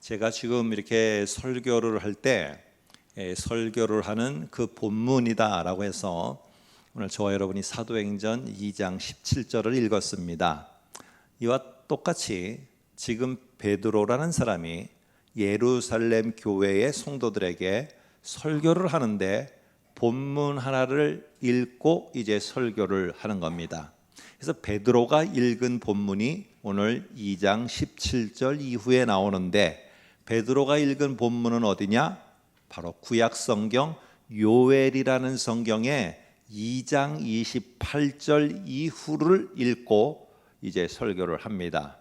제가 지금 이렇게 설교를 할 때 설교를 하는 그 본문이다라고 해서 오늘 저와 여러분이 사도행전 2장 17절을 읽었습니다. 이와 똑같이 지금 베드로라는 사람이 예루살렘 교회의 성도들에게 설교를 하는데 본문 하나를 읽고 이제 설교를 하는 겁니다. 그래서 베드로가 읽은 본문이 오늘 2장 17절 이후에 나오는데 베드로가 읽은 본문은 어디냐? 바로 구약 성경 요엘이라는 성경의 2장 28절 이후를 읽고 이제 설교를 합니다.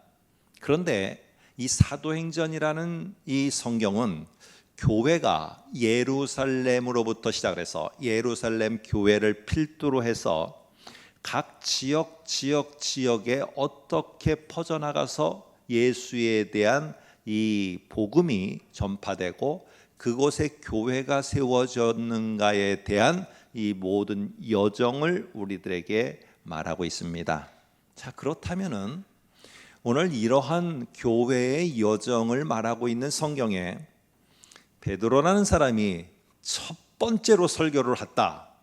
그런데 이 사도행전이라는 이 성경은 교회가 예루살렘으로부터 시작을 해서 예루살렘 교회를 필두로 해서 각 지역 지역 지역에 어떻게 퍼져나가서 예수에 대한 이 복음이 전파되고 그곳에 교회가 세워졌는가에 대한 이 모든 여정을 우리들에게 말하고 있습니다. 자, 그렇다면은 오늘 이러한 교회의 여정을 말하고 있는 성경에 베드로라는 사람이 첫 번째로 설교를 했다.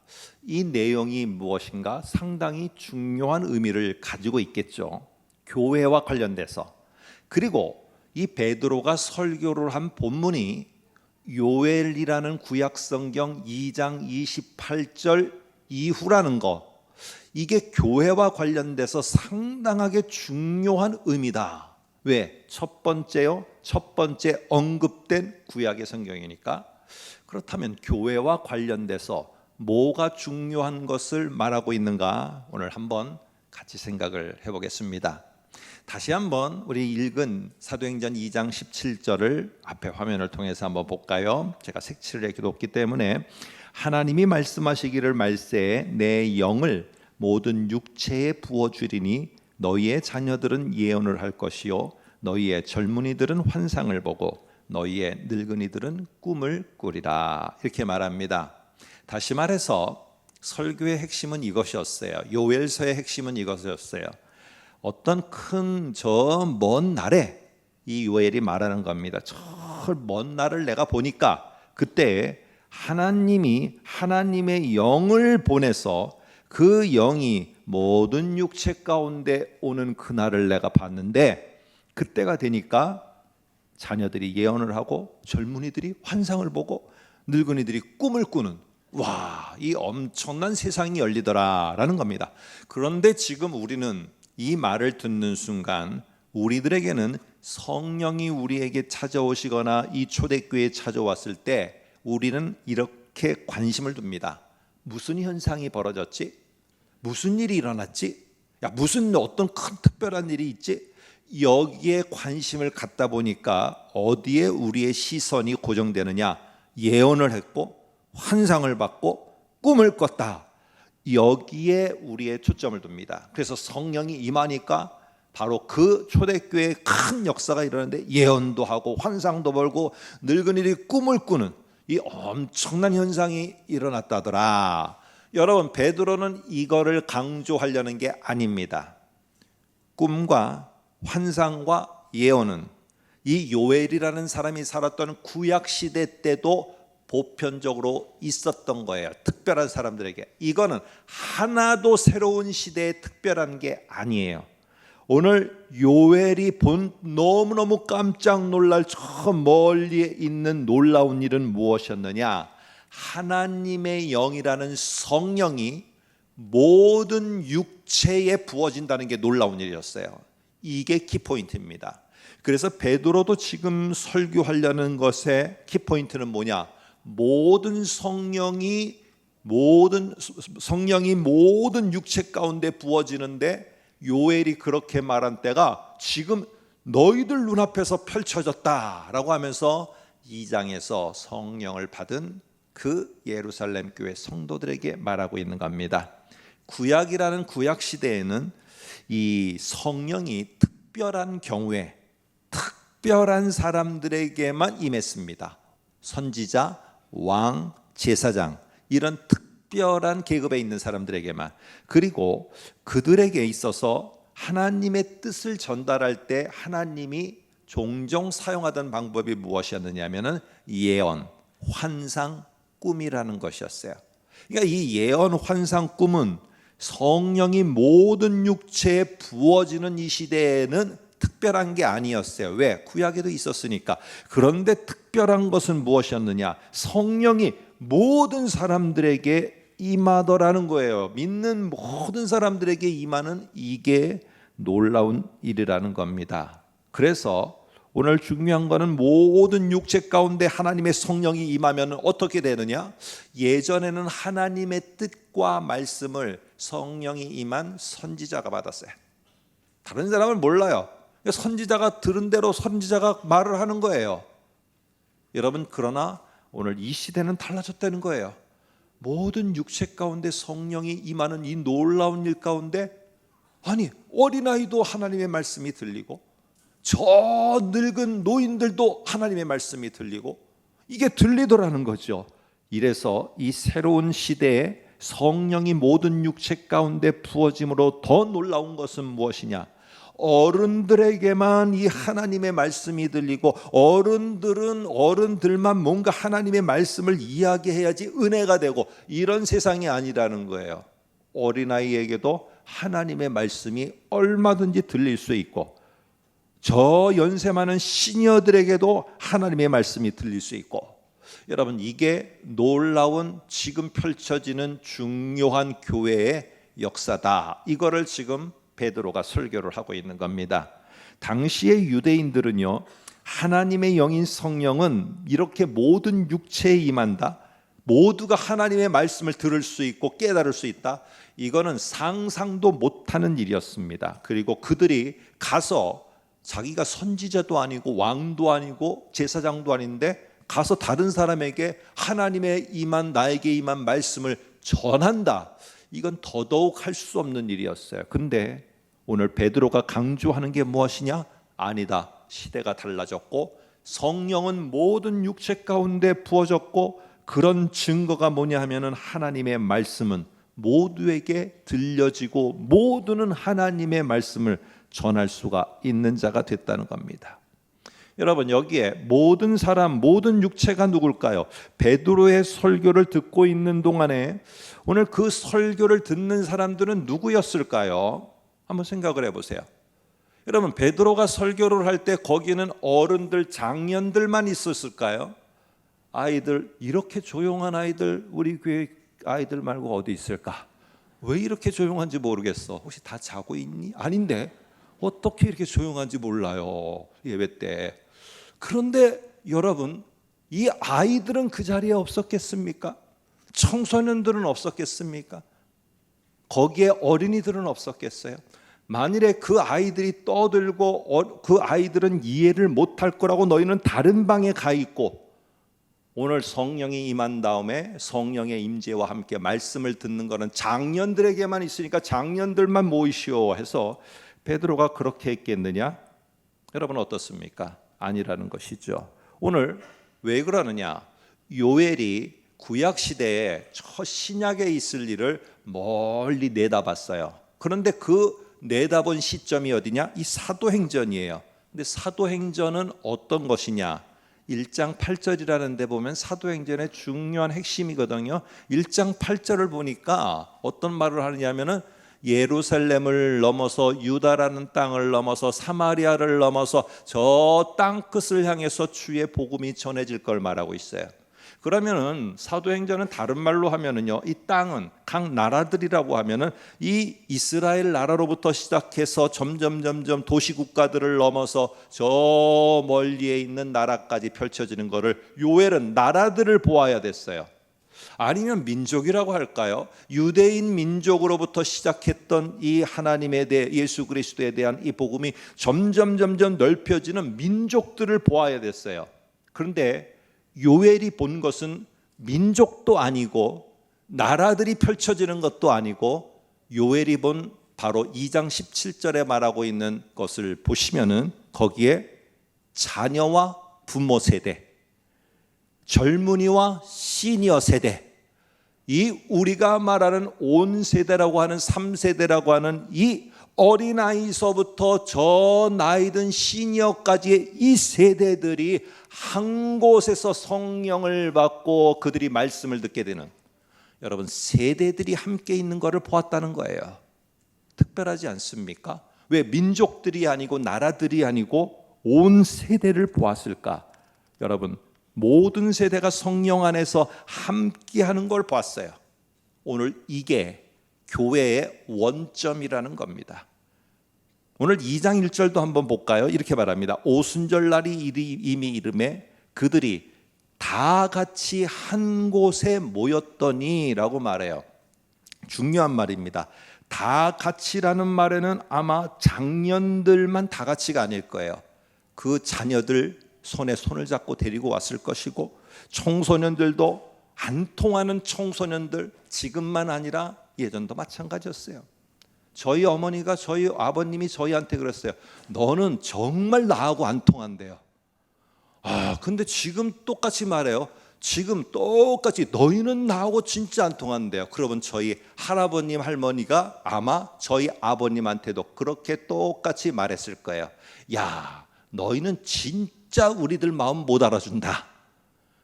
이 내용이 무엇인가 상당히 중요한 의미를 가지고 있겠죠. 교회와 관련돼서. 그리고 이 베드로가 설교를 한 본문이 요엘이라는 구약 성경 2장 28절 이후라는 거. 이게 교회와 관련돼서 상당하게 중요한 의미다. 왜? 첫 번째요. 첫 번째 언급된 구약의 성경이니까. 그렇다면 교회와 관련돼서 뭐가 중요한 것을 말하고 있는가? 오늘 한번 같이 생각을 해 보겠습니다. 다시 한번 우리 읽은 사도행전 2장 17절을 앞에 화면을 통해서 한번 볼까요? 제가 색칠을 해놓기 때문에 하나님이 말씀하시기를 말세에 내 영을 모든 육체에 부어 주리니 너희의 자녀들은 예언을 할 것이요 너희의 젊은이들은 환상을 보고 너희의 늙은이들은 꿈을 꾸리라 이렇게 말합니다. 다시 말해서 설교의 핵심은 이것이었어요. 요엘서의 핵심은 이것이었어요. 어떤 큰 저 먼 날에 이 요엘이 말하는 겁니다. 저 먼 날을 내가 보니까 그때 하나님이 하나님의 영을 보내서 그 영이 모든 육체 가운데 오는 그날을 내가 봤는데 그때가 되니까 자녀들이 예언을 하고 젊은이들이 환상을 보고 늙은이들이 꿈을 꾸는 와, 이 엄청난 세상이 열리더라라는 겁니다. 그런데 지금 우리는 이 말을 듣는 순간 우리들에게는 성령이 우리에게 찾아오시거나 이 초대교회에 찾아왔을 때 우리는 이렇게 관심을 둡니다. 무슨 현상이 벌어졌지? 무슨 일이 일어났지? 야, 무슨 어떤 큰 특별한 일이 있지? 여기에 관심을 갖다 보니까 어디에 우리의 시선이 고정되느냐? 예언을 했고 환상을 받고 꿈을 꿨다. 여기에 우리의 초점을 둡니다. 그래서 성령이 임하니까 바로 그 초대교회의 큰 역사가 일어나는데 예언도 하고 환상도 벌고 늙은이들이 꿈을 꾸는 이 엄청난 현상이 일어났다더라. 여러분 베드로는 이거를 강조하려는 게 아닙니다. 꿈과 환상과 예언은 이 요엘이라는 사람이 살았던 구약 시대 때도 보편적으로 있었던 거예요. 특별한 사람들에게. 이거는 하나도 새로운 시대에 특별한 게 아니에요. 오늘 요엘이 본 너무너무 깜짝 놀랄 저 멀리에 있는 놀라운 일은 무엇이었느냐? 하나님의 영이라는 성령이 모든 육체에 부어진다는 게 놀라운 일이었어요. 이게 키포인트입니다. 그래서 베드로도 지금 설교하려는 것의 키포인트는 뭐냐? 모든 성령이 모든 성령이 모든 육체 가운데 부어지는데 요엘이 그렇게 말한 때가 지금 너희들 눈앞에서 펼쳐졌다라고 하면서 2장에서 성령을 받은 그 예루살렘 교회 성도들에게 말하고 있는 겁니다. 구약이라는 구약 시대에는 이 성령이 특별한 경우에 특별한 사람들에게만 임했습니다. 선지자, 왕, 제사장 이런 특별한 계급에 있는 사람들에게만 그리고 그들에게 있어서 하나님의 뜻을 전달할 때 하나님이 종종 사용하던 방법이 무엇이었느냐면은 예언, 환상, 꿈이라는 것이었어요. 그러니까 이 예언, 환상, 꿈은 성령이 모든 육체에 부어지는 이 시대에는 특별한 게 아니었어요. 왜? 구약에도 있었으니까. 그런데 특별한 것은 무엇이었느냐? 성령이 모든 사람들에게 임하더라는 거예요. 믿는 모든 사람들에게 임하는 이게 놀라운 일이라는 겁니다. 그래서 오늘 중요한 거는 모든 육체 가운데 하나님의 성령이 임하면 어떻게 되느냐? 예전에는 하나님의 뜻과 말씀을 성령이 임한 선지자가 받았어요. 다른 사람은 몰라요. 선지자가 들은 대로 선지자가 말을 하는 거예요. 여러분 그러나 오늘 이 시대는 달라졌다는 거예요. 모든 육체 가운데 성령이 임하는 이 놀라운 일 가운데 아니 어린아이도 하나님의 말씀이 들리고 저 늙은 노인들도 하나님의 말씀이 들리고 이게 들리더라는 거죠. 이래서 이 새로운 시대에 성령이 모든 육체 가운데 부어짐으로 더 놀라운 것은 무엇이냐? 어른들에게만 이 하나님의 말씀이 들리고 어른들은 어른들만 뭔가 하나님의 말씀을 이야기해야지 은혜가 되고 이런 세상이 아니라는 거예요. 어린아이에게도 하나님의 말씀이 얼마든지 들릴 수 있고 저 연세 많은 시니어들에게도 하나님의 말씀이 들릴 수 있고 여러분 이게 놀라운 지금 펼쳐지는 중요한 교회의 역사다. 이거를 지금 베드로가 설교를 하고 있는 겁니다. 당시의 유대인들은요. 하나님의 영인 성령은 이렇게 모든 육체에 임한다. 모두가 하나님의 말씀을 들을 수 있고 깨달을 수 있다. 이거는 상상도 못하는 일이었습니다. 그리고 그들이 가서 자기가 선지자도 아니고 왕도 아니고 제사장도 아닌데 가서 다른 사람에게 하나님의 임한 나에게 임한 말씀을 전한다. 이건 더더욱 할 수 없는 일이었어요. 근데 오늘 베드로가 강조하는 게 무엇이냐? 아니다. 시대가 달라졌고 성령은 모든 육체 가운데 부어졌고 그런 증거가 뭐냐 하면은 하나님의 말씀은 모두에게 들려지고 모두는 하나님의 말씀을 전할 수가 있는 자가 됐다는 겁니다. 여러분 여기에 모든 사람 모든 육체가 누굴까요? 베드로의 설교를 듣고 있는 동안에 오늘 그 설교를 듣는 사람들은 누구였을까요? 한번 생각을 해보세요. 여러분 베드로가 설교를 할 때 거기는 어른들 장년들만 있었을까요? 아이들 이렇게 조용한 아이들 우리 교회 아이들 말고 어디 있을까? 왜 이렇게 조용한지 모르겠어. 혹시 다 자고 있니? 아닌데 어떻게 이렇게 조용한지 몰라요 예배 때. 그런데 여러분 이 아이들은 그 자리에 없었겠습니까? 청소년들은 없었겠습니까? 거기에 어린이들은 없었겠어요? 만일에 그 아이들이 떠들고 어, 그 아이들은 이해를 못할 거라고 너희는 다른 방에 가 있고 오늘 성령이 임한 다음에 성령의 임재와 함께 말씀을 듣는 것은 장년들에게만 있으니까 장년들만 모이시오 해서 베드로가 그렇게 했겠느냐? 여러분 어떻습니까? 아니라는 것이죠. 오늘 왜 그러느냐? 요엘이 구약 시대에 첫 신약에 있을 일을 멀리 내다봤어요. 그런데 그 내다본 시점이 어디냐? 이 사도행전이에요. 근데 사도행전은 어떤 것이냐? 1장 8절이라는 데 보면 사도행전의 중요한 핵심이거든요. 1장 8절을 보니까 어떤 말을 하느냐면은 예루살렘을 넘어서 유다라는 땅을 넘어서 사마리아를 넘어서 저 땅 끝을 향해서 주의 복음이 전해질 걸 말하고 있어요. 그러면은 사도행전은 다른 말로 하면은요. 이 땅은 각 나라들이라고 하면은 이 이스라엘 나라로부터 시작해서 점점 점점 도시 국가들을 넘어서 저 멀리에 있는 나라까지 펼쳐지는 것을 요엘은 나라들을 보아야 됐어요. 아니면 민족이라고 할까요? 유대인 민족으로부터 시작했던 이 하나님에 대해 예수 그리스도에 대한 이 복음이 점점 점점 넓혀지는 민족들을 보아야 됐어요. 그런데 요엘이 본 것은 민족도 아니고 나라들이 펼쳐지는 것도 아니고 요엘이 본 바로 2장 17절에 말하고 있는 것을 보시면은 거기에 자녀와 부모 세대, 젊은이와 시니어 세대, 이 우리가 말하는 온 세대라고 하는 3세대라고 하는 이 어린아이서부터 저 나이든 시니어까지의 이 세대들이 한 곳에서 성령을 받고 그들이 말씀을 듣게 되는 여러분 세대들이 함께 있는 것을 보았다는 거예요. 특별하지 않습니까? 왜 민족들이 아니고 나라들이 아니고 온 세대를 보았을까? 여러분 모든 세대가 성령 안에서 함께 하는 걸 봤어요. 오늘 이게 교회의 원점이라는 겁니다. 오늘 2장 1절도 한번 볼까요? 이렇게 말합니다. 오순절 날이 이미 이름에 그들이 다 같이 한 곳에 모였더니라고 말해요. 중요한 말입니다. 다 같이라는 말에는 아마 장년들만 다 같이가 아닐 거예요. 그 자녀들 손에 손을 잡고 데리고 왔을 것이고 청소년들도 안 통하는 청소년들 지금만 아니라 예전도 마찬가지였어요. 저희 어머니가 저희 아버님이 저희한테 그랬어요. 너는 정말 나하고 안 통한대요. 아, 근데 지금 똑같이 말해요. 지금 똑같이 너희는 나하고 진짜 안 통한대요. 그러면 저희 할아버님 할머니가 아마 저희 아버님한테도 그렇게 똑같이 말했을 거예요. 야, 너희는 진짜 우리들 마음 못 알아준다.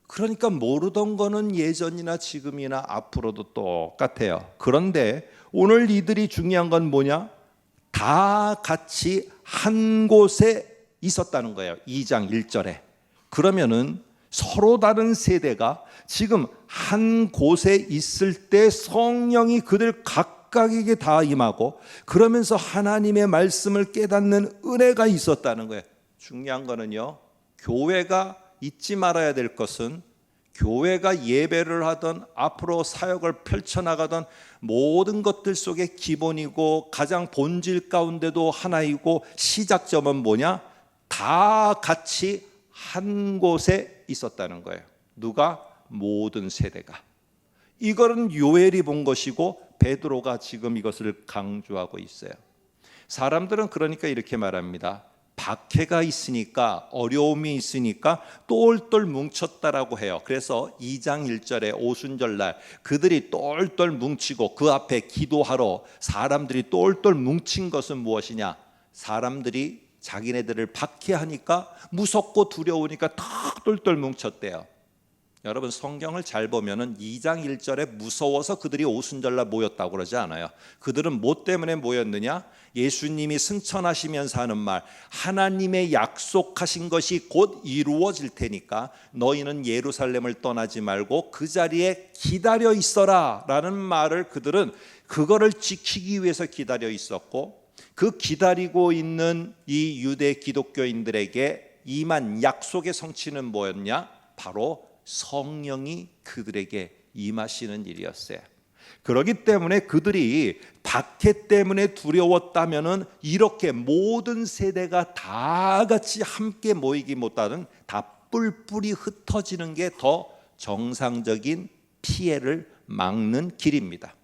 그러니까 모르던 거는 예전이나 지금이나 앞으로도 똑같아요. 그런데 오늘 이들이 중요한 건 뭐냐? 다 같이 한 곳에 있었다는 거예요. 2장 1절에. 그러면은 서로 다른 세대가 지금 한 곳에 있을 때 성령이 그들 각각에게 다 임하고 그러면서 하나님의 말씀을 깨닫는 은혜가 있었다는 거예요. 중요한 거는요. 교회가 잊지 말아야 될 것은 교회가 예배를 하던 앞으로 사역을 펼쳐나가던 모든 것들 속에 기본이고 가장 본질 가운데도 하나이고 시작점은 뭐냐? 다 같이 한 곳에 있었다는 거예요. 누가? 모든 세대가. 이거는 요엘이 본 것이고 베드로가 지금 이것을 강조하고 있어요. 사람들은 그러니까 이렇게 말합니다. 박해가 있으니까 어려움이 있으니까 똘똘 뭉쳤다라고 해요. 그래서 2장 1절에 오순절 날 그들이 똘똘 뭉치고 그 앞에 기도하러 사람들이 똘똘 뭉친 것은 무엇이냐? 사람들이 자기네들을 박해하니까 무섭고 두려우니까 탁 똘똘 뭉쳤대요. 여러분 성경을 잘 보면은 2장 1절에 무서워서 그들이 오순절날 모였다고 그러지 않아요. 그들은 뭐 때문에 모였느냐? 예수님이 승천하시면서 하는 말 하나님의 약속하신 것이 곧 이루어질 테니까 너희는 예루살렘을 떠나지 말고 그 자리에 기다려 있어라라는 말을 그들은 그거를 지키기 위해서 기다려 있었고 그 기다리고 있는 이 유대 기독교인들에게 임한 약속의 성취는 뭐였냐? 바로 성령이 그들에게 임하시는 일이었어요. 그러기 때문에 그들이 박해 때문에 두려웠다면은 이렇게 모든 세대가 다 같이 함께 모이기 못하는 다 뿔뿔이 흩어지는 게 더 정상적인 피해를 막는 길입니다.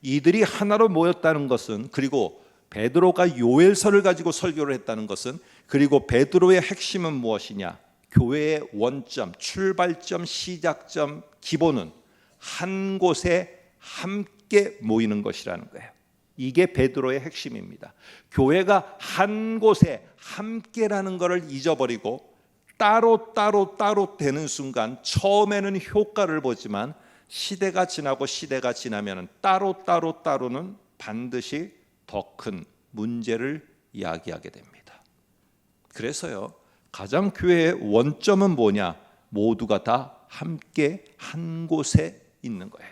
이들이 하나로 모였다는 것은 그리고 베드로가 요엘서를 가지고 설교를 했다는 것은 그리고 베드로의 핵심은 무엇이냐? 교회의 원점, 출발점, 시작점, 기본은 한 곳에 함께 모이는 것이라는 거예요. 이게 베드로의 핵심입니다. 교회가 한 곳에 함께라는 것을 잊어버리고 따로 따로 따로 되는 순간 처음에는 효과를 보지만 시대가 지나고 시대가 지나면 따로 따로 따로는 반드시 더 큰 문제를 이야기하게 됩니다. 그래서요. 가장 교회의 원점은 뭐냐? 모두가 다 함께 한 곳에 있는 거예요.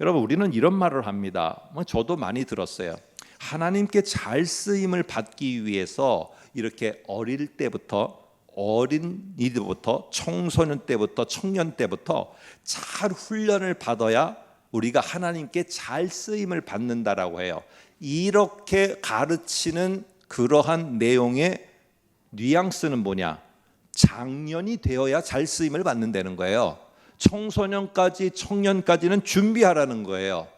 여러분 우리는 이런 말을 합니다. 뭐 저도 많이 들었어요. 하나님께 잘 쓰임을 받기 위해서 이렇게 어릴 때부터 어린이들부터 청소년 때부터 청년 때부터 잘 훈련을 받아야 우리가 하나님께 잘 쓰임을 받는다라고 해요. 이렇게 가르치는 그러한 내용의 뉘앙스는 뭐냐? 장년이 되어야 잘 쓰임을 받는다는 거예요. 청소년까지 청년까지는 준비하라는 거예요.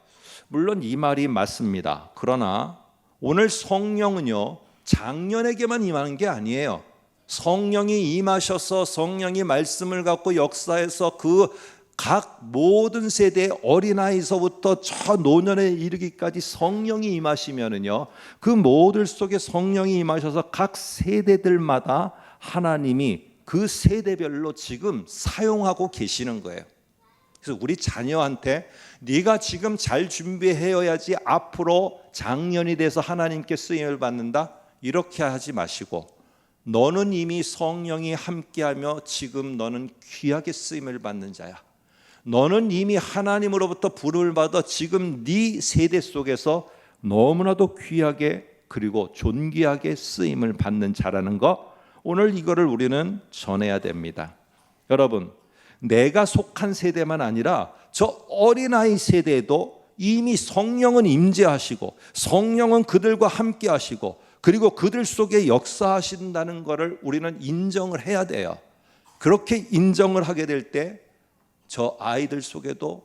물론 이 말이 맞습니다. 그러나 오늘 성령은요 장년에게만 임하는 게 아니에요. 성령이 임하셔서 성령이 말씀을 갖고 역사해서 그 각 모든 세대의 어린아이서부터 저 노년에 이르기까지 성령이 임하시면은요. 그 모들 속에 성령이 임하셔서 각 세대들마다 하나님이 그 세대별로 지금 사용하고 계시는 거예요. 그래서 우리 자녀한테 네가 지금 잘 준비해야지 앞으로 장년이 돼서 하나님께 쓰임을 받는다 이렇게 하지 마시고 너는 이미 성령이 함께하며 지금 너는 귀하게 쓰임을 받는 자야. 너는 이미 하나님으로부터 부름을 받아 지금 네 세대 속에서 너무나도 귀하게 그리고 존귀하게 쓰임을 받는 자라는 거 오늘 이거를 우리는 전해야 됩니다. 여러분, 내가 속한 세대만 아니라 저 어린아이 세대에도 이미 성령은 임재하시고 성령은 그들과 함께 하시고 그리고 그들 속에 역사하신다는 것을 우리는 인정을 해야 돼요. 그렇게 인정을 하게 될 때 저 아이들 속에도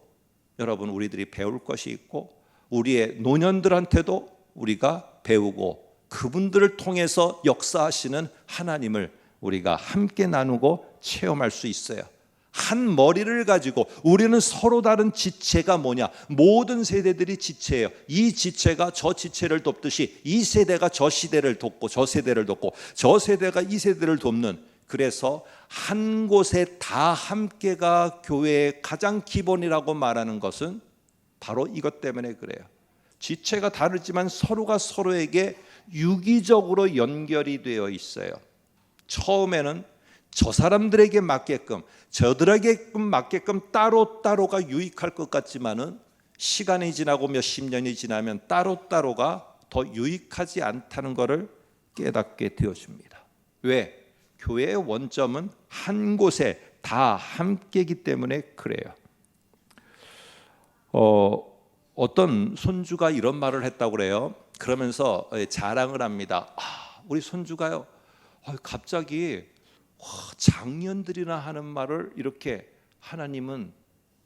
여러분 우리들이 배울 것이 있고 우리의 노년들한테도 우리가 배우고 그분들을 통해서 역사하시는 하나님을 우리가 함께 나누고 체험할 수 있어요. 한 머리를 가지고 우리는 서로 다른 지체가 뭐냐? 모든 세대들이 지체예요. 이 지체가 저 지체를 돕듯이 이 세대가 저 시대를 돕고 저 세대를 돕고 저 세대가 이 세대를 돕는 그래서 한 곳에 다 함께가 교회의 가장 기본이라고 말하는 것은 바로 이것 때문에 그래요. 지체가 다르지만 서로가 서로에게 유기적으로 연결이 되어 있어요. 처음에는 저 사람들에게 맞게끔 저들에게 맞게끔 따로 따로가 유익할 것 같지만은 시간이 지나고 몇십 년이 지나면 따로 따로가 더 유익하지 않다는 것을 깨닫게 되어집니다. 왜? 교회의 원점은 한 곳에 다 함께이기 때문에 그래요. 어, 어떤 손주가 이런 말을 했다고 그래요. 그러면서 자랑을 합니다. 아, 우리 손주가요. 아, 갑자기 와, 장년들이나 하는 말을 이렇게 하나님은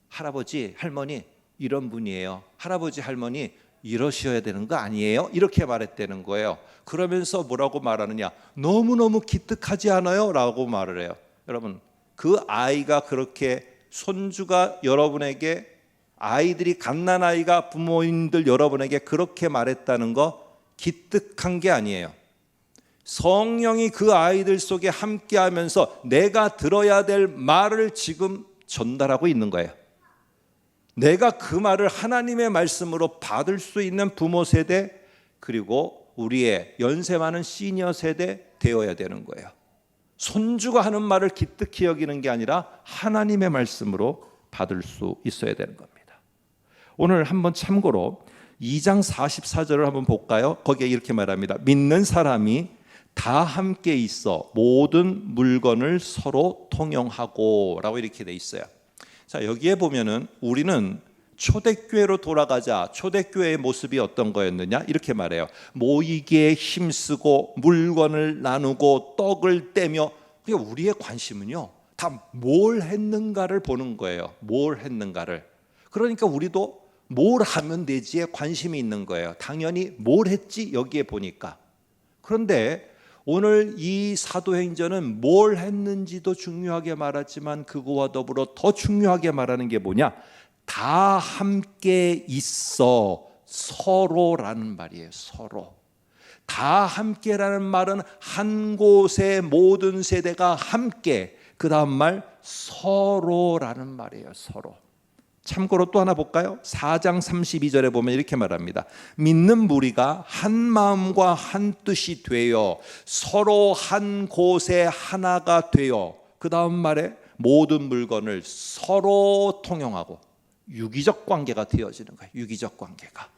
할아버지, 할머니 이런 분이에요. 할아버지, 할머니 이러셔야 되는 거 아니에요? 이렇게 말했다는 거예요. 그러면서 뭐라고 말하느냐? 너무너무 기특하지 않아요? 라고 말을 해요. 여러분, 그 아이가 그렇게 손주가 여러분에게 아이들이 갓난 아이가 부모님들 여러분에게 그렇게 말했다는 거 기특한 게 아니에요. 성령이 그 아이들 속에 함께 하면서 내가 들어야 될 말을 지금 전달하고 있는 거예요. 내가 그 말을 하나님의 말씀으로 받을 수 있는 부모 세대 그리고 우리의 연세 많은 시니어 세대 되어야 되는 거예요. 손주가 하는 말을 기특히 여기는 게 아니라 하나님의 말씀으로 받을 수 있어야 되는 겁니다. 오늘 한번 참고로 2장 44절을 한번 볼까요? 거기에 이렇게 말합니다. 믿는 사람이 다 함께 있어 모든 물건을 서로 통용하고 라고 이렇게 돼 있어요. 자, 여기에 보면은 우리는 초대교회로 돌아가자. 초대교회의 모습이 어떤 거였느냐? 이렇게 말해요. 모이기에 힘쓰고 물건을 나누고 떡을 떼며 그러니까 우리의 관심은요. 다 뭘 했는가를 보는 거예요. 뭘 했는가를. 그러니까 우리도 뭘 하면 되지에 관심이 있는 거예요. 당연히 뭘 했지 여기에 보니까. 그런데 오늘 이 사도행전은 뭘 했는지도 중요하게 말하지만 그거와 더불어 더 중요하게 말하는 게 뭐냐? 다 함께 있어 서로라는 말이에요. 서로. 다 함께라는 말은 한 곳의 모든 세대가 함께 그 다음 말 서로라는 말이에요. 서로. 참고로 또 하나 볼까요? 4장 32절에 보면 이렇게 말합니다. 믿는 무리가 한 마음과 한 뜻이 되어 서로 한 곳에 하나가 되어 그 다음 말에 모든 물건을 서로 통용하고 유기적 관계가 되어지는 거예요. 유기적 관계가.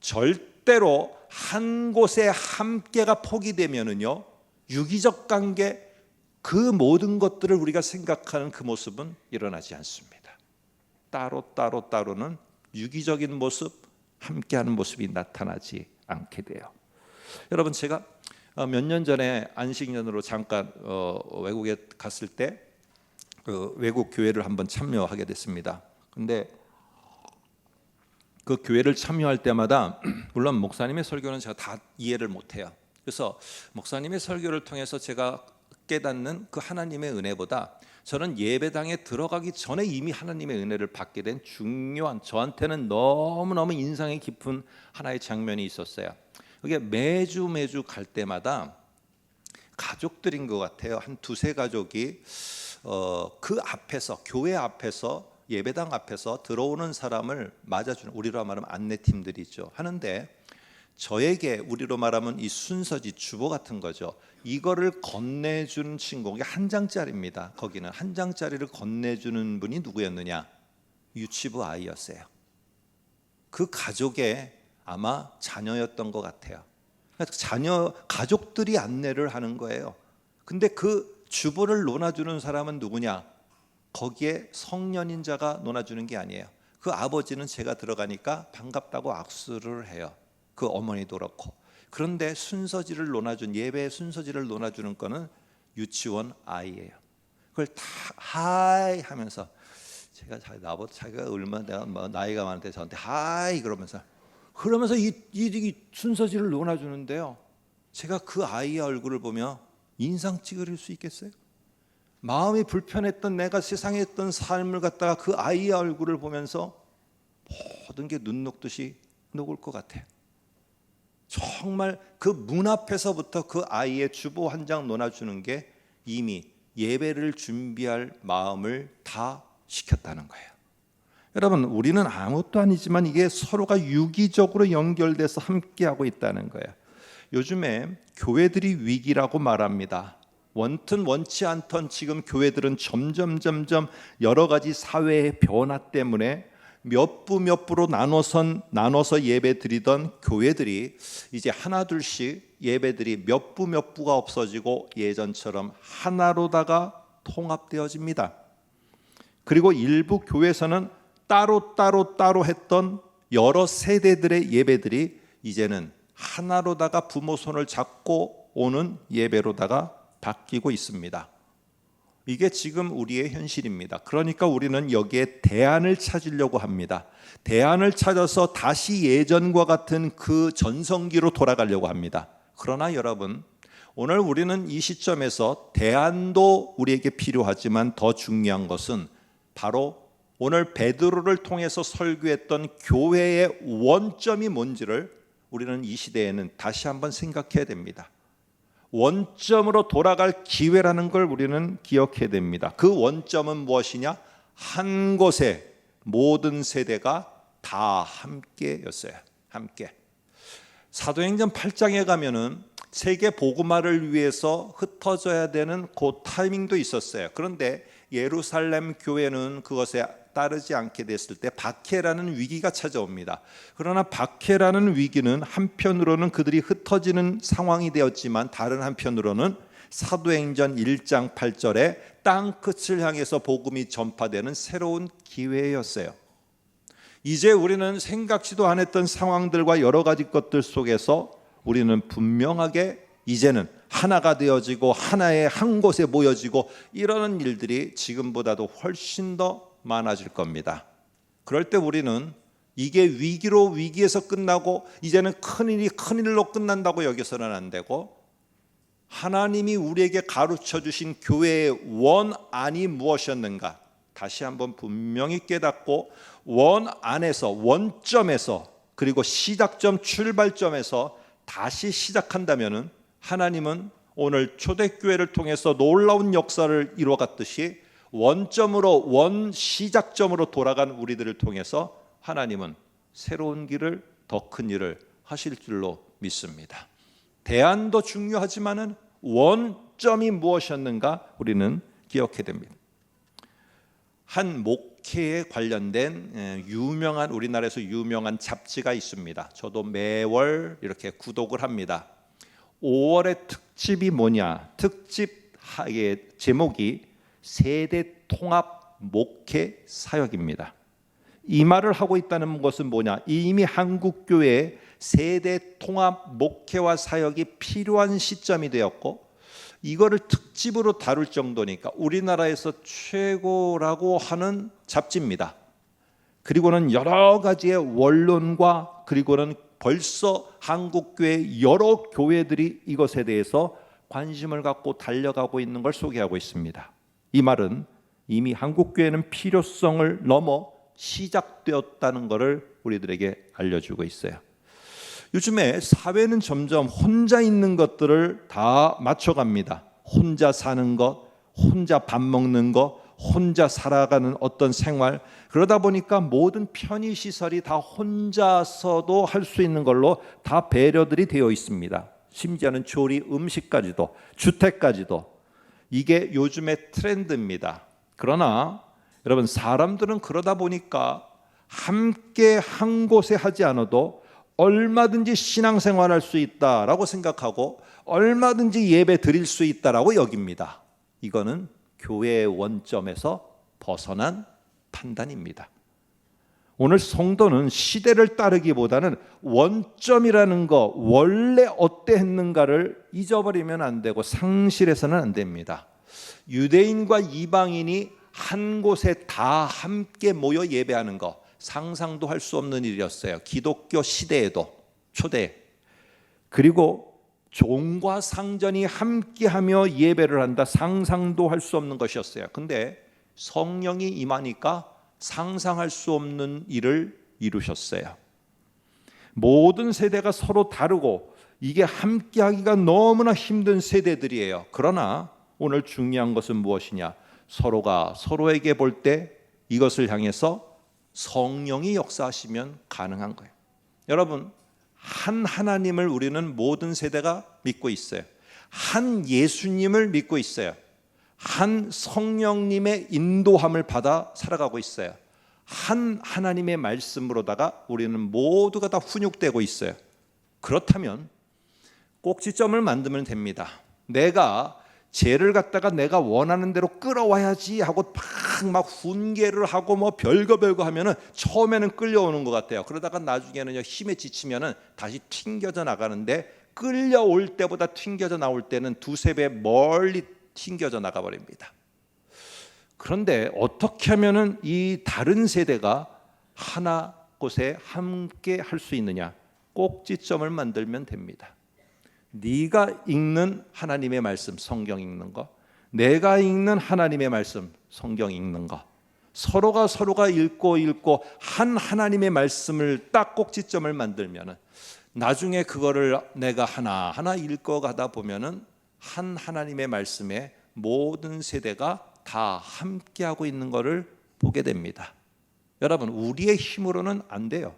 절대로 한 곳에 함께가 포기되면은요. 유기적 관계 그 모든 것들을 우리가 생각하는 그 모습은 일어나지 않습니다. 따로 따로 따로는 유기적인 모습, 함께하는 모습이 나타나지 않게 돼요. 여러분 제가 어, 몇년 전에 안식년으로 잠깐 어, 외국에 갔을 때그 외국 교회를 한번 참여하게 됐습니다. 근데 그 교회를 참여할 때마다 물론 목사님의 설교는 제가 다 이해를 못해요. 그래서 목사님의 설교를 통해서 제가 깨닫는 그 하나님의 은혜보다 저는 예배당에 들어가기 전에 이미 하나님의 은혜를 받게 된 중요한 저한테는 너무너무 인상이 깊은 하나의 장면이 있었어요. 그게 매주 매주 갈 때마다 가족들인 것 같아요. 한 두세 가족이 어, 그 앞에서 교회 앞에서 예배당 앞에서 들어오는 사람을 맞아주는 우리로 말하면 안내팀들이죠. 하는데 저에게 우리로 말하면 이 순서지 주보 같은 거죠. 이거를 건네주는 친구 이게 한 장짜리입니다. 거기는 한 장짜리를 건네주는 분이 누구였느냐? 유치부 아이였어요. 그 가족의 아마 자녀였던 것 같아요. 그러니까 자녀 가족들이 안내를 하는 거예요. 근데 그 주보를 논아주는 사람은 누구냐? 거기에 성년인 자가 논아주는 게 아니에요. 그 아버지는 제가 들어가니까 반갑다고 악수를 해요. 그 어머니도 그렇고. 그런데 순서지를 논아준 예배 순서지를 논아주는 거는 유치원 아이예요. 그걸 다 하이 하면서 제가 자- 나보다 자기가 얼마나 뭐 나이가 많은데 저한테 하이 그러면서 그러면서 이, 이, 이 순서지를 논아주는데요. 제가 그 아이의 얼굴을 보며 인상 찌그릴 수 있겠어요? 마음이 불편했던 내가 세상에 했던 삶을 갖다가 그 아이의 얼굴을 보면서 모든 게 눈 녹듯이 녹을 것 같아요. 정말 그 문 앞에서부터 그 아이의 주보 한 장 논아주는 게 이미 예배를 준비할 마음을 다 시켰다는 거예요. 여러분, 우리는 아무것도 아니지만 이게 서로가 유기적으로 연결돼서 함께하고 있다는 거예요. 요즘에 교회들이 위기라고 말합니다. 원튼 원치 않던 지금 교회들은 점점 점점 여러 가지 사회의 변화 때문에 몇 부 몇 부로 나눠선 나눠서 예배 드리던 교회들이 이제 하나 둘씩 예배들이 몇 부 몇 부가 없어지고 예전처럼 하나로다가 통합되어집니다. 그리고 일부 교회에서는 따로 따로 따로 했던 여러 세대들의 예배들이 이제는 하나로다가 부모 손을 잡고 오는 예배로다가 바뀌고 있습니다. 이게 지금 우리의 현실입니다. 그러니까 우리는 여기에 대안을 찾으려고 합니다. 대안을 찾아서 다시 예전과 같은 그 전성기로 돌아가려고 합니다. 그러나 여러분, 오늘 우리는 이 시점에서 대안도 우리에게 필요하지만 더 중요한 것은 바로 오늘 베드로를 통해서 설교했던 교회의 원점이 뭔지를 우리는 이 시대에는 다시 한번 생각해야 됩니다. 원점으로 돌아갈 기회라는 걸 우리는 기억해야 됩니다. 그 원점은 무엇이냐? 한 곳에 모든 세대가 다 함께였어요. 함께. 사도행전 8장에 가면은 세계 복음화를 위해서 흩어져야 되는 그 타이밍도 있었어요. 그런데 예루살렘 교회는 그것에 따르지 않게 됐을 때 박해라는 위기가 찾아옵니다. 그러나 박해라는 위기는 한편으로는 그들이 흩어지는 상황이 되었지만 다른 한편으로는 사도행전 1장 8절에 땅 끝을 향해서 복음이 전파되는 새로운 기회였어요. 이제 우리는 생각지도 않았던 상황들과 여러 가지 것들 속에서 우리는 분명하게 이제는 하나가 되어지고 하나의 한 곳에 모여지고 이러는 일들이 지금보다도 훨씬 더 많아질 겁니다. 그럴 때 우리는 이게 위기로 위기에서 끝나고 이제는 큰일이 큰일로 끝난다고 여기서는 안 되고 하나님이 우리에게 가르쳐 주신 교회의 원안이 무엇이었는가 다시 한번 분명히 깨닫고 원 안에서 원점에서 그리고 시작점 출발점에서 다시 시작한다면은 하나님은 오늘 초대교회를 통해서 놀라운 역사를 이루어갔듯이 원점으로 원 시작점으로 돌아간 우리들을 통해서 하나님은 새로운 길을 더 큰 일을 하실 줄로 믿습니다. 대안도 중요하지만은 원점이 무엇이었는가 우리는 기억해야 됩니다. 한 목회에 관련된 에, 유명한 우리나라에서 유명한 잡지가 있습니다. 저도 매월 이렇게 구독을 합니다. 5월의 특집이 뭐냐? 특집 제목이 세대 통합 목회 사역입니다. 이 말을 하고 있다는 것은 뭐냐? 이미 한국 교회에 세대 통합 목회와 사역이 필요한 시점이 되었고 이거를 특집으로 다룰 정도니까 우리나라에서 최고라고 하는 잡지입니다. 그리고는 여러 가지의 원론과 그리고는 벌써 한국 교회 여러 교회들이 이것에 대해서 관심을 갖고 달려가고 있는 걸 소개하고 있습니다. 이 말은 이미 한국 교회는 필요성을 넘어 시작되었다는 것을 우리들에게 알려주고 있어요. 요즘에 사회는 점점 혼자 있는 것들을 다 맞춰갑니다. 혼자 사는 것, 혼자 밥 먹는 것, 혼자 살아가는 어떤 생활. 그러다 보니까 모든 편의 시설이 다 혼자서도 할 수 있는 걸로 다 배려들이 되어 있습니다. 심지어는 조리 음식까지도 주택까지도 이게 요즘의 트렌드입니다. 그러나 여러분 사람들은 그러다 보니까 함께 한 곳에 하지 않아도 얼마든지 신앙생활할 수 있다라고 생각하고 얼마든지 예배 드릴 수 있다라고 여깁니다. 이거는 교회의 원점에서 벗어난 판단입니다. 오늘 성도는 시대를 따르기보다는 원점이라는 거 원래 어때 했는가를 잊어버리면 안 되고 상실해서는 안 됩니다. 유대인과 이방인이 한 곳에 다 함께 모여 예배하는 거 상상도 할 수 없는 일이었어요. 기독교 시대에도 초대 그리고 종과 상전이 함께하며 예배를 한다 상상도 할 수 없는 것이었어요. 근데 성령이 임하니까 상상할 수 없는 일을 이루셨어요. 모든 세대가 서로 다르고 이게 함께 하기가 너무나 힘든 세대들이에요. 그러나 오늘 중요한 것은 무엇이냐? 서로가 서로에게 볼 때 이것을 향해서 성령이 역사하시면 가능한 거예요. 여러분, 한 하나님을 우리는 모든 세대가 믿고 있어요. 한 예수님을 믿고 있어요. 한 성령님의 인도함을 받아 살아가고 있어요. 한 하나님의 말씀으로다가 우리는 모두가 다 훈육되고 있어요. 그렇다면 꼭지점을 만들면 됩니다. 내가 죄를 갖다가 내가 원하는 대로 끌어와야지 하고 막 훈계를 하고 뭐 별거 별거 하면은 처음에는 끌려오는 것 같아요. 그러다가 나중에는 힘에 지치면은 다시 튕겨져 나가는데 끌려올 때보다 튕겨져 나올 때는 두세 배 멀리 튕겨져 나가 버립니다. 그런데 어떻게 하면은 이 다른 세대가 하나 곳에 함께 할 수 있느냐? 꼭지점을 만들면 됩니다. 네가 읽는 하나님의 말씀 성경 읽는 거 내가 읽는 하나님의 말씀 성경 읽는 거 서로가 서로가 읽고 읽고 한 하나님의 말씀을 딱 꼭지점을 만들면은 나중에 그거를 내가 하나 하나 읽어가다 보면은 한 하나님의 말씀에 모든 세대가 다 함께하고 있는 것을 보게 됩니다. 여러분 우리의 힘으로는 안 돼요.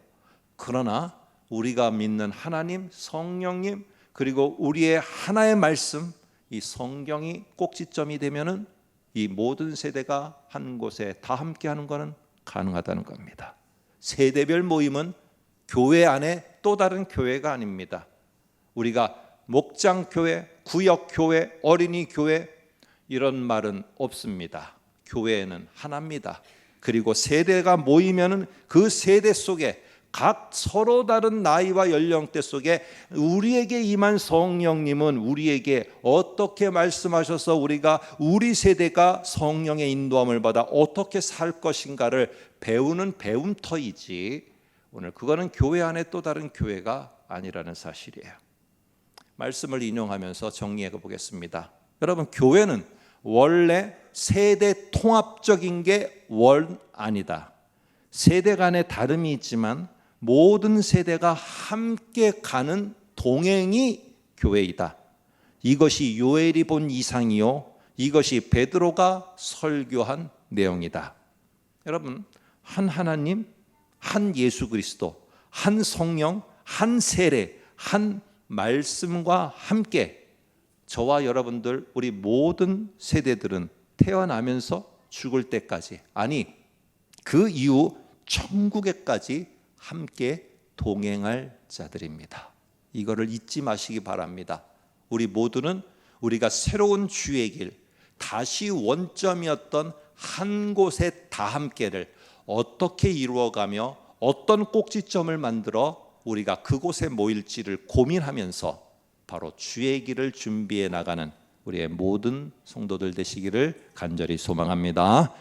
그러나 우리가 믿는 하나님 성령님 그리고 우리의 하나의 말씀 이 성경이 꼭지점이 되면은 이 모든 세대가 한 곳에 다 함께 하는 것은 가능하다는 겁니다. 세대별 모임은 교회 안에 또 다른 교회가 아닙니다. 우리가 목장 교회, 구역 교회, 어린이 교회 이런 말은 없습니다. 교회는 하나입니다. 그리고 세대가 모이면은 그 세대 속에 각 서로 다른 나이와 연령대 속에 우리에게 임한 성령님은 우리에게 어떻게 말씀하셔서 우리가 우리 세대가 성령의 인도함을 받아 어떻게 살 것인가를 배우는 배움터이지 오늘 그거는 교회 안에 또 다른 교회가 아니라는 사실이에요. 말씀을 인용하면서 정리해 보겠습니다. 여러분 교회는 원래 세대 통합적인 게 원 아니다. 세대 간의 다름이 있지만 모든 세대가 함께 가는 동행이 교회이다. 이것이 요엘이 본 이상이요. 이것이 베드로가 설교한 내용이다. 여러분, 한 하나님, 한 예수 그리스도, 한 성령, 한 세례, 한 말씀과 함께 저와 여러분들 우리 모든 세대들은 태어나면서 죽을 때까지 아니 그 이후 천국에까지 함께 동행할 자들입니다. 이거를 잊지 마시기 바랍니다. 우리 모두는 우리가 새로운 주의 길, 다시 원점이었던 한 곳에 다 함께를 어떻게 이루어가며 어떤 꼭지점을 만들어 우리가 그곳에 모일지를 고민하면서 바로 주의 길을 준비해 나가는 우리의 모든 성도들 되시기를 간절히 소망합니다.